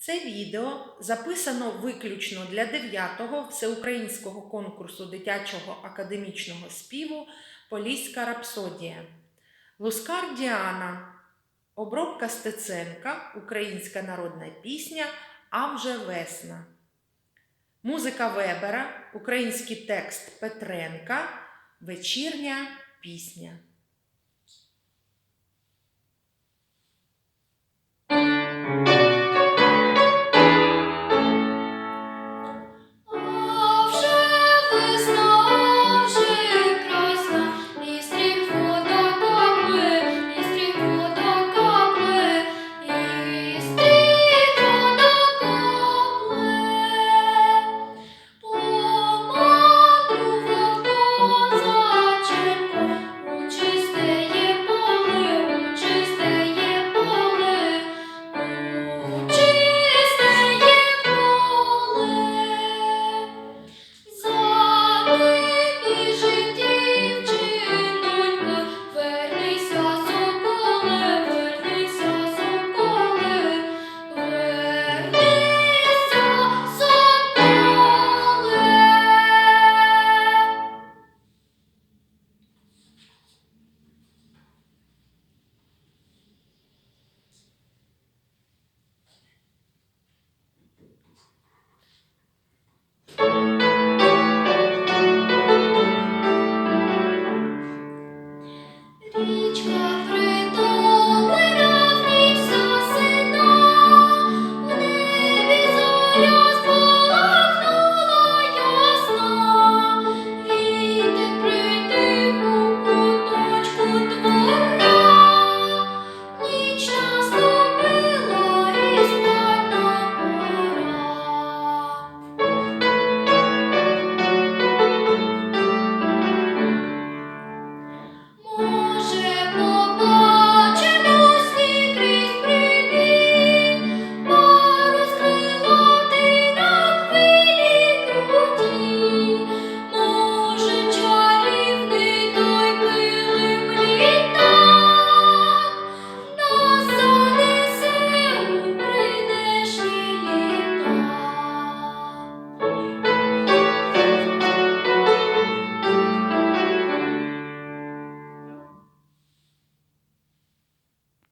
Це відео записано виключно для 9-го всеукраїнського конкурсу дитячого академічного співу Поліська рапсодія. Лускар Діана, обробка Стеценка, українська народна пісня А вже весна. Музика Вебера, український текст Петренка, вечірня пісня. Притомлена в ним сосина, в небі зоря.